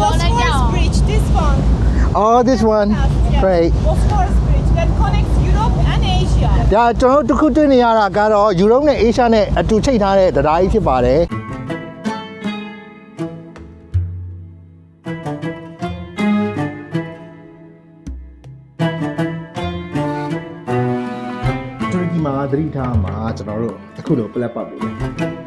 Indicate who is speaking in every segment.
Speaker 1: Bosphorus Bridge, this one.
Speaker 2: Oh this one
Speaker 1: Yeah.
Speaker 2: great
Speaker 1: Bosphorus Bridge that connects Europe and Asia.
Speaker 2: ဒါကျွန်တော်တို့တစ်ခုတွေ့နေရတာကတော့ယူရိုပနဲ့အေရှားနဲ့အတူချိတ်ထားတဲ့တရားကြီးဖြစ်ပါတယ်တူရကီမှာသတိထားမှာကျွန်တော်တို့အခုလိုပလက်ပတ်ပြီ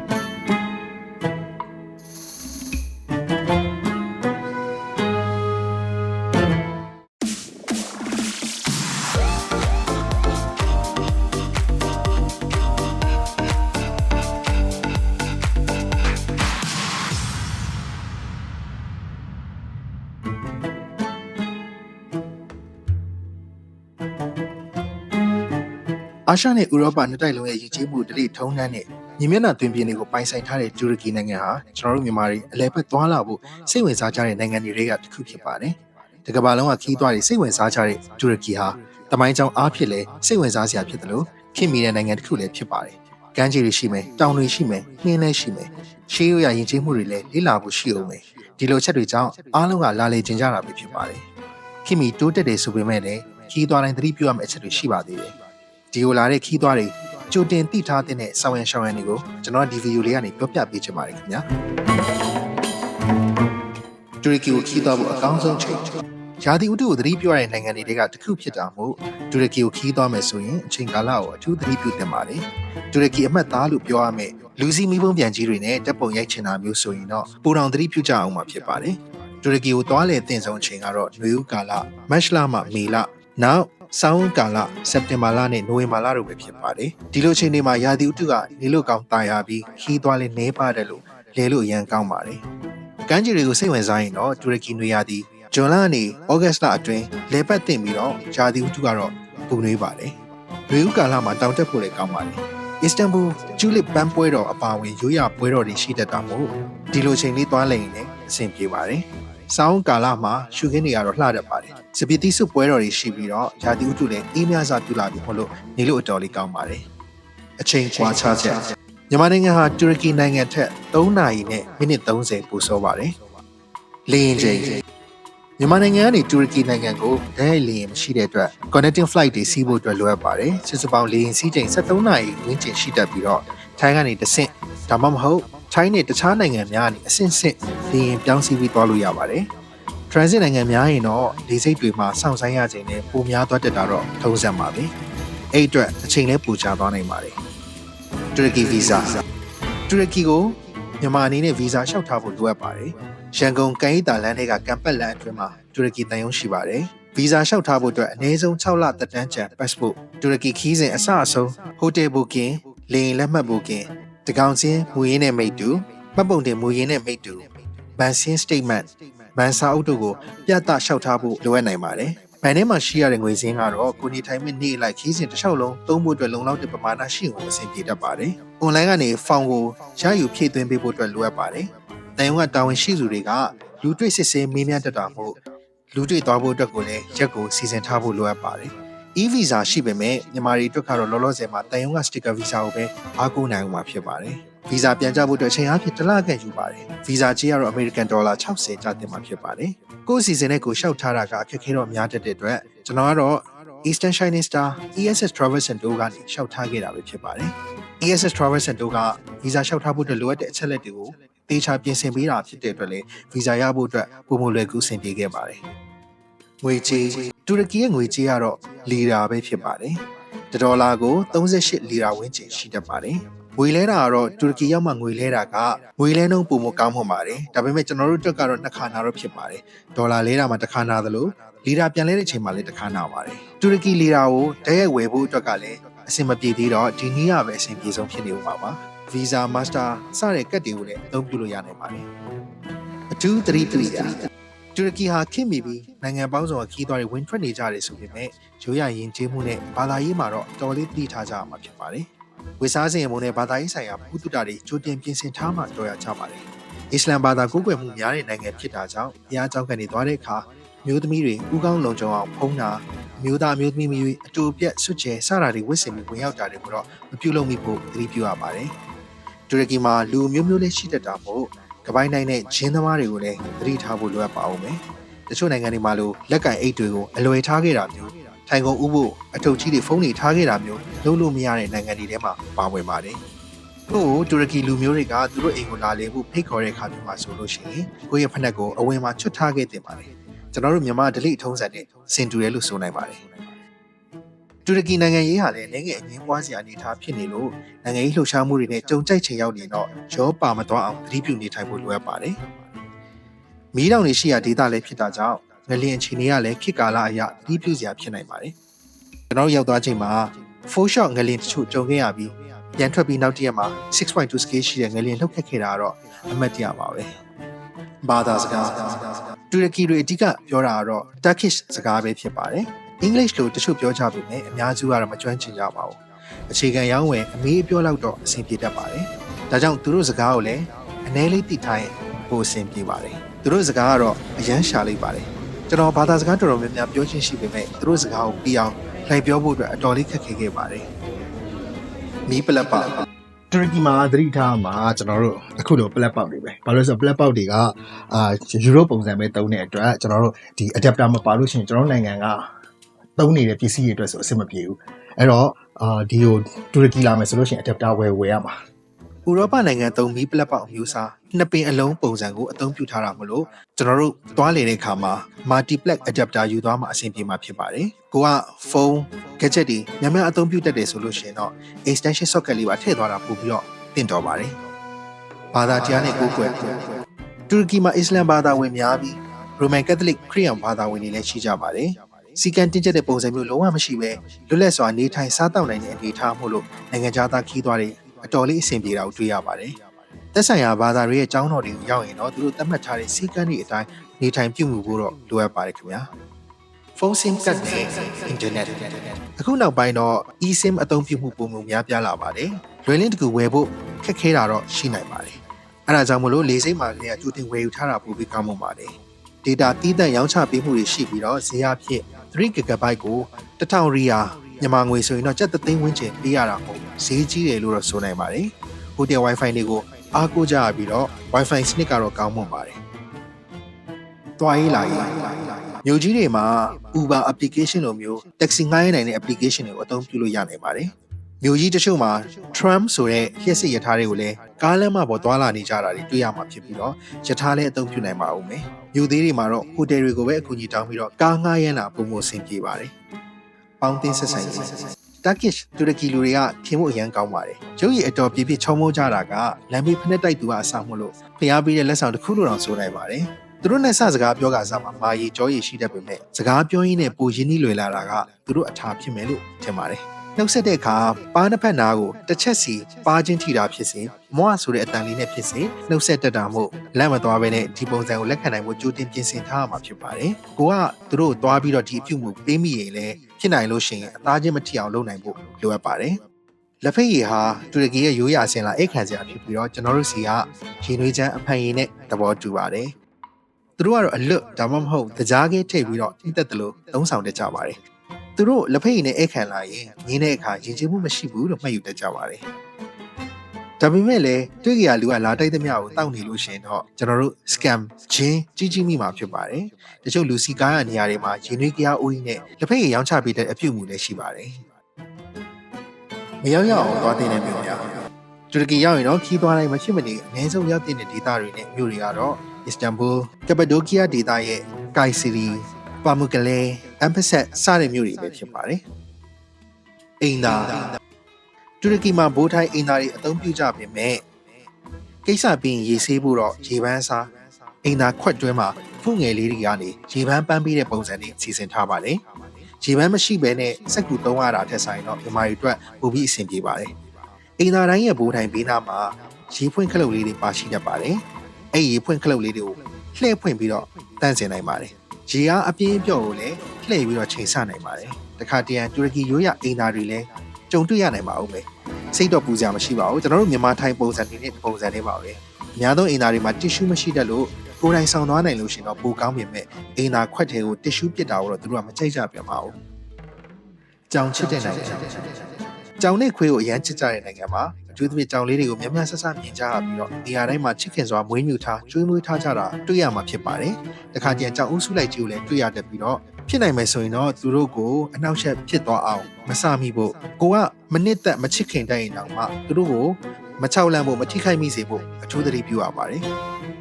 Speaker 2: အာရှနဲ့ဥရောပနှစ်တိုက်လုံးရဲ့ရည်ကြီးမှုတတိထုံးနှန်းနဲ့မြေမျက်နှာတွင်ပြင်းတွေကိုပိုင်ဆိုင်ထားတဲ့တူရကီနိုင်ငံဟာကျွန်တော်တို့မြန်မာတွေအလဲပတ်သွားလာဖို့စိတ်ဝင်စားကြတဲ့နိုင်ငံတွေကတစ်ခုဖြစ်ပါတယ်။ဒီကမ္ဘာလုံးကခီးသွားတွေစိတ်ဝင်စားကြတဲ့တူရကီဟာတမိုင်းကြောင်အားဖြင့်လည်းစိတ်ဝင်စားစရာဖြစ်တယ်လို့ခင်မီတဲ့နိုင်ငံတစ်ခုလည်းဖြစ်ပါတယ်။ကမ်းခြေတွေရှိမယ်၊တောင်တွေရှိမယ်၊နှင်းလည်းရှိမယ်။ရှေးရိုးရာယဉ်ကျေးမှုတွေလည်းလေ့လာဖို့ရှိအောင်မယ်။ဒီလိုချက်တွေကြောင့်အားလုံးကလာလေကျင်ကြတာပဲဖြစ်ပါတယ်။ခင်မီတိုးတက်တယ်ဆိုပေမဲ့လည်းခီးသွားတိုင်းသတိပြုရမယ့်အချက်တွေရှိပါသေးတယ်။ ဒီကိုလာတဲ့ခီးသွားတွေကြိုတင်သိထားတဲ့ဆောင်းရံရှောင်းရံတွေကိုကျွန်တော်ဒီဗီဒီယိုလေးကနေပြောပြပေးချင်ပါတယ်ခင်ဗျာတူရကီကိုခီးသွားဖို့အကောင်းဆုံးချိန်ရာသီဥတုကိုသတိပြုရတဲ့နိုင်ငံတွေကတစ်ခုဖြစ်တာမို့တူရကီကိုခီးသွားမယ်ဆိုရင်အချိန်ကာလကိုအထူးသတိပြုသင့်ပါတယ်တူရကီအမှတ်သားလို့ပြောရမယ်လူစီမီးပုံးပြန်ကြီးတွေနဲ့တပ်ပုံရိုက်ချင်တာမျိုးဆိုရင်တော့ပူတောင်သတိပြုကြအောင်မှာဖြစ်ပါတယ်တူရကီကိုသွားလေတင်ဆုံးအချိန်ကတော့နွေဦးကာလမတ်လမှမေလနောက် ဆောင်းကာလစက်တင်ဘာလနဲ့နိုဝင်ဘာလတို့ပဲဖြစ်ပါတယ်ဒီလိုချိန်တွေမှာရာသီဥတုကနေလို့ကောင်းတာယာပြီးခီးသွားလေးနေပါတယ်လို့လဲလို့အရန်ကောင်းပါတယ်ကမ်းခြေတွေကိုစိတ်ဝင်စားရင်တော့တူရကီနွေရာသီဇွန်လကနေဩဂတ်လအတွင်းလဲပတ်တင်ပြီးတော့ရာသီဥတုကတော့ပူနွေးပါတယ်နွေဦးကာလမှာတောင်တက်ဖို့လည်းကောင်းပါတယ်အစ္စတန်ဘူကျူလစ်ပန်းပွဲတော်အပါအဝင်ရိုးရာပွဲတော်တွေရှိတတ်တာမို့ဒီလိုချိန်လေးသွားလည်ရင်လည်းအဆင်ပြေပါတယ်။ စောင်းကာလမှာရှုခင်းတွေကတော့လှတတ်ပါတယ်။စပီတိစုပွဲတော်တွေရှိပြီးတော့ဂျာတိဥတုလည်းအေးမြစွာပြုလာပြီးမလို့နေလို့အတော်လေးကောင်းပါတယ်။အချိန်ကွာခြားချက်မြန်မာနိုင်ငံဟာတူရကီနိုင်ငံထက်3နာရီနဲ့မိနစ်30ပိုစောပါတယ်။လေရင်ချိန်မြန်မာနိုင်ငံကနေတူရကီနိုင်ငံကိုဓာတ်ရိုက်လေယာဉ်မရှိတဲ့အတွက် connecting flight တွေစီးဖို့အတွက်လိုအပ်ပါတယ်။စစ်စပေါင်းလေယာဉ်စီးချိန်73နာရီဝန်းကျင်ရှိတတ်ပြီးတော့ထိုင်းကနေတဆင့်ဒါမှမဟုတ် ထိုင်းနဲ့တခြားနိုင်ငံများကနေအဆင့်ဆင့်လေယာဉ်ပြောင်းစီးပြီးသွားလို့ရပါတယ်။ transit နိုင်ငံများရင်တော့လေဆိပ်တွေမှာစောင့်ဆိုင်းရချိန်နဲ့ပိုများသွားတတ်တာတော့ထုံးစံပါပဲ။အဲ့အတွက်အချိန်လည်းပိုချသွားနိုင်ပါတယ်။တူရကီဗီဇာတူရကီကိုမြန်မာအနေနဲ့ဗီဇာလျှောက်ထားဖို့လိုအပ်ပါတယ်။ရန်ကုန်ကံဤတာလန်တွေကကံပတ်လန်အတွင်းမှာတူရကီတန်ယုံရှိပါတယ်။ဗီဇာလျှောက်ထားဖို့အတွက်အနည်းဆုံး6လသက်တမ်းကျန် passport တူရကီခီးစဉ်အစအဆုံး hotel booking လေယာဉ်လက်မှတ် booking တကောင်ချင်းမူရင်းနဲ့မိတ်တူမှတ်ပုံတင်မူရင်းနဲ့မိတ်တူဘန်စင်း statement ဘန်စာအုပ်တို့ကိုပြသလျှောက်ထားဖို့လိုအပ်နိုင်ပါတယ်။ဘန်ထဲမှာရှိရတဲ့ငွေစင်းကတော့ကိုနေထိုင်မဲ့နေ့လိုက်ခီးစဉ်တစ်လျှောက်လုံးသုံးဖို့အတွက်လုံလောက်တဲ့ပမာဏရှိအောင်အဆင်ပြေတတ်ပါတယ်။ online ကနေဖောင်ကိုရယူဖြည့်သွင်းပေးဖို့အတွက်လိုအပ်ပါတယ်။တန်ယုံကတာဝန်ရှိသူတွေကလူတွေ့စစ်ဆေးမေးမြန်းတတ်တာမို့လူတွေ့သွားဖို့အတွက်ကိုလည်းရက်ကိုစီစဉ်ထားဖို့လိုအပ်ပါတယ်။ e-visa ရှိပေမဲ့မြန်မာတွေအတွက်ကတော့လောလောဆယ်မှာတန်ယုံက sticker visa ကိုပဲအားကိုးနိုင်အောင်မှာဖြစ်ပါတယ်။ visa ပြန်ကြဖို့အတွက်အချိန်အားဖြင့်တစ်လခန့်ယူပါတယ်။ visa ကြေးကတော့ American Dollar 60ကျတင်မှာဖြစ်ပါတယ်။ကိုယ့်အစီအစဉ်နဲ့ကိုယ်လျှောက်ထားတာကအခက်အခဲတော့များတတ်တဲ့အတွက်ကျွန်တော်ကတော့ Eastern Shining Star ESS Travel Center ကနေလျှောက်ထားခဲ့တာပဲဖြစ်ပါတယ်။ ESS Travel Center က visa လျှောက်ထားဖို့အတွက်လိုအပ်တဲ့အချက်လက်တွေကိုတေချာပြင်ဆင်ပေးတာဖြစ်တဲ့အတွက်လည်း visa ရဖို့အတွက်ပုံမလွယ်ကူအဆင်ပြေခဲ့ပါတယ်။ ငွေကြေးတူရကီရဲ့ငွေကြေးကတော့လီရာပဲဖြစ်ပါတယ်။တစ်ဒေါ်လာကို38လီရာဝန်းကျင်ရှိတတ်ပါတယ်။ငွေလဲတာကတော့တူရကီရောက်မှငွေလဲတာကငွေလဲနှုန်းပုံမကောင်းမှပါတယ်။ဒါပေမဲ့ကျွန်တော်တို့အတွက်ကတော့နှစ်ခါနာတော့ဖြစ်ပါတယ်။ဒေါ်လာလဲတာမှာတစ်ခါနာသလိုလီရာပြန်လဲတဲ့ချိန်မှာလည်းတစ်ခါနာပါတယ်။တူရကီလီရာကိုတရက်ဝယ်ဖို့အတွက်ကလည်းအဆင်မပြေသေးတော့ဒီနည်းရပဲအဆင်ပြေဆုံးဖြစ်နေဦးမှာပါ။ Visa Master စတဲ့ကတ်တွေကိုလည်းအသုံးပြုလို့ရနိုင်ပါတယ်။အထူးသတိပြုရာ တူရကီဟာခင်မီပြီးနိုင်ငံပေါင်းစုံကခီးသွားတွေဝင်ထွက်နေကြတယ်ဆိုပေမဲ့ရိုးရရင်ကျေးမှုနဲ့ဘာသာရေးမှာတော့တော်လေးသိထားကြရမှာဖြစ်ပါတယ်။ဝေစားစဉ်ပုံနဲ့ဘာသာရေးဆိုင်ရာဘုဒ္ဓတာတွေကြိုတင်ပြင်ဆင်ထားမှတော်ရကြပါတယ်။အစ္စလမ်ဘာသာကိုးကွယ်မှုများတဲ့နိုင်ငံဖြစ်တာကြောင့်ဘုရားကျောင်းကနေသွားတဲ့အခါမျိုးသမီးတွေဥကောင်းလုံခြုံအောင်ဖုံးတာမျိုးသားမျိုးသမီးမျိုးအတူပြက်ဆွတ်ချဲစတာတွေဝစ်စင်ပြီးဝင်ရောက်တာတွေကိုတော့မပြုလုပ်မိဖို့သတိပြုရပါတယ်။တူရကီမှာလူမျိုးမျိုးလေးရှိတတ်တာမို့ ကပိုင်းနိုင်တဲ့ဂျင်းသမားတွေကိုလည်းသတိထားဖို့လိုအပ်ပါဦးမယ်တချို့နိုင်ငံတွေမှာလို့လက်ကင်အိတ်တွေကိုအလွယ်ထားခဲ့တာမျိုးထိုင်ကုန်ဥဖို့အထုပ်ကြီးတွေဖုန်းတွေထားခဲ့တာမျိုးလုပ်လို့မရတဲ့နိုင်ငံတွေထဲမှာပါဝင်ပါတယ်ဟိုတူရကီလူမျိုးတွေကသူတို့အိမ်ကိုလာလေဖို့ဖိတ်ခေါ်တဲ့အခါမျိုးမှာဆိုလို့ရှိရင်ကိုယ့်ရဲ့ဖက်နှက်ကိုအဝင်မှာချွတ်ထားခဲ့တင်ပါတယ်ကျွန်တော်တို့မြန်မာဒလိထုံးစံနဲ့စင်တူတယ်လို့ဆိုနိုင်ပါတယ် တူရကီနိုင်ငံရေးဟာလည်းနိုင်ငံအငင်းပွားစရာအနေအထားဖြစ်နေလို့နိုင်ငံရေးလှုပ်ရှားမှုတွေနဲ့ကြုံကြိုက်ချိန်ရောက်နေတော့ရောပါမသွားအောင်သတိပြုနေထိုင်ဖို့လိုအပ်ပါတယ်မီးတောင်တွေရှိရာဒေသလည်းဖြစ်တာကြောင့်ငလျင်အခြေအနေကလည်းခေတ်ကာလအရသတိပြုစရာဖြစ်နိုင်ပါတယ်ကျွန်တော်တို့ရောက်သွားချိန်မှာ4 shot ငလျင်တချို့ကြုံခဲ့ရပြီးပြန်ထွက်ပြီးနောက်တစ်ရက်မှာ6.2 scale ရှိတဲ့ငလျင်လှုပ်ခတ်ခဲ့တာကတော့အမှတ်တရပါပဲဘာသာစကားတူရကီတွေအဓိကပြောတာကတော့ Turkish စကားပဲဖြစ်ပါတယ် အင်္ဂလိပ်လိုတချို့ပြောကြပေမဲ့အများစုကတော့မကျွမ်းကျင်ကြပါဘူးအခြေခံရောင်းဝယ်အမေးအပြောလောက်တော့အဆင်ပြေတတ်ပါတယ်ဒါကြောင့်သူတို့စကားကိုလည်းအနည်းလေးသိထားရင်ပိုအဆင်ပြေပါတယ်သူတို့စကားကတော့အရန်ရှာလိုက်ပါတယ်ကျွန်တော်ဘာသာစကားတော်တော်များများပြောချင်းရှိပေမဲ့သူတို့စကားကိုပြီးအောင်လိုက်ပြောဖို့အတွက်အတော်လေးခက်ခဲခဲ့ပါတယ်မီးပလက်ပါ
Speaker 3: တူရကီမှာသတိထားမှာကျွန်တော်တို့အခုလို plat box တွေပဲဘာလို့လဲဆိုတော့ plat box တွေကအာယူရိုပုံစံပဲသုံးတဲ့အတွက်ကျွန်တော်တို့ဒီ adapter မပါလို့ရှိရင်ကျွန်တော်တို့နိုင်ငံက သုံးနေတဲ့ပစ္စည်းတွေအတွက်ဆိုအဆင်မပြေဘူးအဲ့တော့အာဒီကိုတူရကီလာမယ်ဆိုလို့ရှိရင် adapter ဝယ်ဝယ်ရမှာ
Speaker 2: ဥရောပနိုင်ငံသုံးမီးပလက်ပေါက်အမျိုးအစားနှစ်ပင်အလုံးပုံစံကိုအသုံးပြုထားတာမလို့ကျွန်တော်တို့သွားလေတဲ့အခါမှာ multiplex adapter ယူသွားမှအဆင်ပြေမှာဖြစ်ပါတယ်။ကိုကဖုန်း gadget တွေများများအသုံးပြုတတ်တယ်ဆိုလို့ရှိရင်တော့ extension socket လေးပါထည့်သွားတာပို့ပြီးတော့တင့်တော်ပါတယ်။ဘာသာတရားနဲ့ကိုယ်ကွယ်တူရကီမှာအစ္စလမ်ဘာသာဝင်များပြီး Roman Catholic ခရစ်ယာန်ဘာသာဝင်တွေလည်းရှိကြပါတယ်။ စီကံတင်ကျက်တဲ့ပုံစံမျိုးလုံးဝမရှိပဲလွတ်လပ်စွာနေထိုင်စားသောက်နိုင်တဲ့အနေအထားမို့လို့နိုင်ငံခြားသားခီးသွားတွေအတော်လေးအဆင်ပြေတာကိုတွေ့ရပါတယ်။သက်ဆိုင်ရာဘာသာတွေရဲ့အကြောင်းတော်တွေကိုရောက်ရင်တော့သူတို့သတ်မှတ်ထားတဲ့စီကံတွေအတိုင်းနေထိုင်ပြုမှုဖို့တော့လိုအပ်ပါတယ်ခင်ဗျာ။ phone sim ကတ်နဲ့ internet အခုနောက်ပိုင်းတော့ eSIM အသုံးပြုမှုပုံမှန်များပြားလာပါတယ်။လွယ်လင်းတကူဝယ်ဖို့ခက်ခဲတာတော့ရှိနိုင်ပါတယ်။အဲဒါကြောင့်မလို့လေစိတ်မှာလည်းအကျိုးတင်ဝယ်ယူထားတာပိုပြီးကောင်းမွန်ပါတယ်။ data တီးတန့်ရောင်းချပေးမှုတွေရှိပြီးတော့ဈေးအဖြစ် 3 GB ကို1000ရီယာမြန်မာငွေဆိုရင်တော့ကျပ်သသိန်းဝန်းကျင်ပေးရတာပေါ့ဈေးကြီးတယ်လို့တော့ဆိုနိုင်ပါတယ်ဟိုတယ် Wi-Fi တွေကိုအားကိုးကြရပြီးတော့ Wi-Fi စနစ်ကတော့ကောင်းမွန်ပါတယ်တွားရေးလာရေးမြို့ကြီးတွေမှာ Uber application လိုမျိုး taxi ငှားရမ်းနိုင်တဲ့ application တွေကိုအသုံးပြုလို့ရနိုင်ပါတယ် မြို့ကြီးတချို့မှာ tram ဆိုတဲ့လျှက်စစ်ရထားတွေကိုလည်းကားလမ်းမပေါ်သွားလာနေကြတာတွေတွေ့ရမှာဖြစ်ပြီးတော့ရထားလည်းအသုံးပြုနိုင်ပါဦးမယ်မြို့သေးတွေမှာတော့ဟိုတယ်တွေကိုပဲအကူအညီတောင်းပြီးတော့ကားငှားရမ်းတာပုံမှန်ဆင်ပြေပါတယ်ပေါင်းတင်ဆက်ဆိုင်ရေး Turkish တူရကီလူတွေကခင်ဖို့အရန်ကောင်းပါတယ်။ကျုပ်ရဲ့အတော်ပြည့်ပြည့်ချုံမိုးကြတာကလမ်းဘေးဖက်နှက်တိုက်သူကအဆောင်မလို့ဖျားပေးတဲ့လက်ဆောင်တစ်ခုလိုတောင်ဆိုနိုင်ပါတယ်။သူတို့နဲ့စစကားပြောကစားမှာမာရီကြောရီရှိတတ်ပေမဲ့စကားပြောရင်းနဲ့ပူရင်းနှီးလွယ်လာတာကသူတို့အထာဖြစ်မယ်လို့ထင်ပါတယ်။ နှုတ်ဆက်တဲ့အခါပါးနှစ်ဖက်နားကိုတစ်ချက်စီပါးချင်းထိတာဖြစ်စေမွားဆိုတဲ့အတန်လေးနဲ့ဖြစ်စေနှုတ်ဆက်တတ်တာမို့လက်မသွားဘဲနဲ့ဒီပုံစံကိုလက်ခံနိုင်ဖို့ကြိုတင်ပြင်ဆင်ထားရမှာဖြစ်ပါတယ်။ကိုကသူတို့သွားပြီးတော့ဒီအပြုမှုပေးမိရင်လည်းဖြစ်နိုင်လို့ရှိရင်အသားချင်းမထီအောင်လုပ်နိုင်ဖို့လိုအပ်ပါတယ်။လက်ဖက်ရည်ဟာတူရကီရဲ့ရိုးရာအစဉ်လာအိတ်ခံစရာဖြစ်ပြီးတော့ကျွန်တော်တို့စီကရေနွေးချမ်းအဖန်ရည်နဲ့သဘောတူပါတယ်။သူတို့ကတော့အလွတ်ဒါမှမဟုတ်တကြားကဲထိပ်ပြီးတော့တိတက်တယ်လို့သုံးဆောင်တတ်ကြပါတယ်။ သူတို့လက်ဖက်ရည်နဲ့အိတ်ခံလာရင်ငင်းတဲ့အခါရင်ကျမှုမရှိဘူးလို့မှတ်ယူတတ်ကြပါတယ်။ဒါပေမဲ့လည်းတွေ့ကြရလူကလာတိုက်သမျှကိုတောက်နေလို့ရှိရင်တော့ကျွန်တော်တို့ scam ချင်းကြီးကြီးမိမှာဖြစ်ပါတယ်။တချို့လူစီကားရနေရာတွေမှာရင်နွေးကြားအိုးကြီးနဲ့လက်ဖက်ရည်ရောင်းချပေးတဲ့အပြုအမူလည်းရှိပါတယ်။မရောက်ရအောင်သွားတဲ့မြို့များတူရကီရောက်ရင်တော့ခီးသွားတိုင်းမဖြစ်မနေအနည်းဆုံးရောက်တဲ့ဒေသတွေနဲ့မြို့တွေကတော့အစ္စတန်ဘူလ်ကပဒိုကီယာဒေသရဲ့ကိုင်စီရီ ပါမူကလေအမ်ဖဆက်စတဲ့မြို့တွေပဲဖြစ်ပါတယ်။အိမ်သာတူရကီမှာဘိုးထိုင်းအိမ်သာတွေအသုံးပြုကြပေမဲ့ကိစ္စပြီးရင်ရေဆေးဖို့တော့ရေပန်းစားအိမ်သာခွက်တွင်းမှာဖုငယ်လေးတွေကနေရေပန်းပန်းပေးတဲ့ပုံစံတွေစီစဉ်ထားပါတယ်။ရေပန်းမရှိဘဲနဲ့စက်ကူသုံးရတာထက်ဆိုင်တော့မြန်မာတွေအတွက်ပိုပြီးအဆင်ပြေပါတယ်။အိမ်သာတိုင်းရဲ့ဘိုးထိုင်းဘေးနားမှာရေဖွင့်ခလုတ်လေးတွေပါရှိတတ်ပါတယ်။အဲ့ရေဖွင့်ခလုတ်လေးတွေကိုလှည့်ဖွင့်ပြီးတော့တန့်စင်နိုင်ပါတယ်။ ရေအားအပြင်းအပြော့ကိုလည်းလှည့်ပြီးတော့ချိန်ဆနိုင်ပါတယ်။တခါတရံတူရကီရိုးရအိမ်သာတွေလည်းကြုံတွေ့ရနိုင်ပါဦးမယ်။စိတ်တော့ပူစရာမရှိပါဘူး။ကျွန်တော်တို့မြန်မာထိုင်းပုံစံတွေနဲ့ပုံစံတွေပါပဲ။အများသောအိမ်သာတွေမှာတစ်ရှူးမရှိတတ်လို့ကိုယ်တိုင်ဆောင်သွားနိုင်လို့ရှင်တော့ပိုကောင်းပြင်မဲ့အိမ်သာခွက်ထဲကိုတစ်ရှူးပစ်တာကိုတော့သူတို့ကမကြိုက်ကြပြန်ပါဘူး။ကြောင်ချစ်တဲ့နိုင်ငံကြောင်နဲ့ခွေးကိုအရန်ချစ်ကြတဲ့နိုင်ငံမှာ အထူးသဖြင့်ကြောင်လေးတွေကိုများများဆဆမြင်ကြရပြီးတော့နေရာတိုင်းမှာချစ်ခင်စွာမွေးမြူထားကျွေးမွေးထားကြတာတွေ့ရမှာဖြစ်ပါတယ်။တခါကျရင်ကြောင်ဦးစုလိုက်ကြီးကိုလည်းတွေ့ရတတ်ပြီးတော့ဖြစ်နိုင်မယ်ဆိုရင်တော့သူတို့ကိုအနောက်ရှက်ဖြစ်သွားအောင်မစမိဖို့ကိုကမနစ်သက်မချစ်ခင်တတ်ရင်တောင်မှသူတို့ကိုမချောက်လန့်ဖို့မထိခိုက်မိစေဖို့အထူးသတိပြုရပါတယ်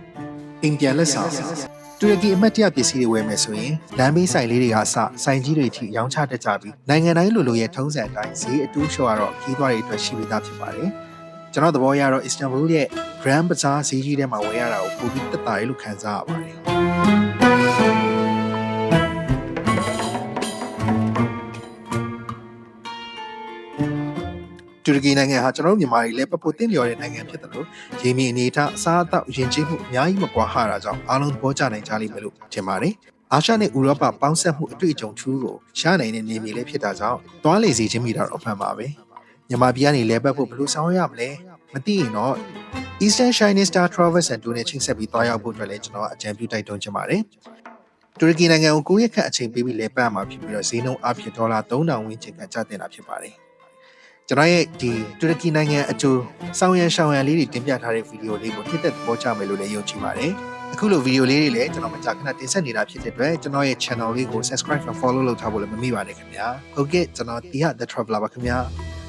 Speaker 2: ။အိမ်ပြန်လက်ဆောင် တူရကီအမတ်တရပစ္စည်းတွေဝယ်မယ်ဆိုရင်လမ်းဘေးဆိုင်လေးတွေကစဆိုင်ကြီးတွေထိရောင်းချတတ်ကြပြီးနိုင်ငံတိုင်းလူလူရဲ့ထုံးစံအတိုင်းဈေးအတူလျှော့ရတော့ခီးသွားတွေအတွက်ရှိပြီးသားဖြစ်ပါတယ်။ကျွန်တော်သဘောရတော့ Istanbul ရဲ့ Grand Bazaar ဈေးကြီးထဲမှာဝယ်ရတာကိုပိုပြီးတက်တာရလို့ခံစားရပါတယ်။ တူရကီနိုင်ငံဟာကျွန်တော်တို့မြန်မာတွေလည်းပပိုတင်းလျော်တဲ့နိုင်ငံဖြစ်တယ်လို့ရေမြေအနေအထားအစားအသောက်ယဉ်ကျေးမှုအများကြီးမကွာဟတာကြောင့်အားလုံးသဘောကျနိုင်ကြလိမ့်မယ်လို့ထင်ပါတယ်။အာရှနဲ့ဥရောပပေါင်းစပ်မှုအတွေ့အကြုံထူးကိုရှားနိုင်တဲ့နေမြေလေးဖြစ်တာကြောင့်တွားလေစီခြင်းမိတာတော့အမှန်ပါပဲ။မြန်မာပြည်ကနေလဲပတ်ဖို့ဘယ်လိုဆောင်ရွက်ရမလဲမသိရင်တော့ Eastern Shining Star Travels and Tour နဲ့ချိတ်ဆက်ပြီးတွားရောက်ဖို့အတွက်လည်းကျွန်တော်အကြံပြုတိုက်တွန်းချင်ပါတယ်။တူရကီနိုင်ငံကို9ရက်ခန့်အချိန်ပေးပြီးလဲပတ်မှာဖြစ်ပြီးတော့ဈေးနှုန်းအဖြစ်ဒေါ်လာ3000ဝန်းကျင်ကကျတင်တာဖြစ်ပါတယ်။ ကျွန်တော်ရဲ့ဒီတူရကီနိုင်ငံအကျိုးစောင်းရန်ရှောင်းရန်လေးတွေတင်ပြထားတဲ့ဗီဒီယိုလေးကိုနှစ်သက်သဘောကျမယ်လို့လည်းယုံကြည်ပါတယ်။အခုလိုဗီဒီယိုလေးတွေလည်းကျွန်တော်မကြာခဏတင်ဆက်နေတာဖြစ်တဲ့အတွက်ကျွန်တော်ရဲ့ channel လေးကို subscribe and follow လုပ်ထားဖို့လည်းမမေ့ပါနဲ့ခင်ဗျာ။ဟုတ်ကဲ့ကျွန်တော်တီဟာ The Traveler ပါခင်ဗျာ။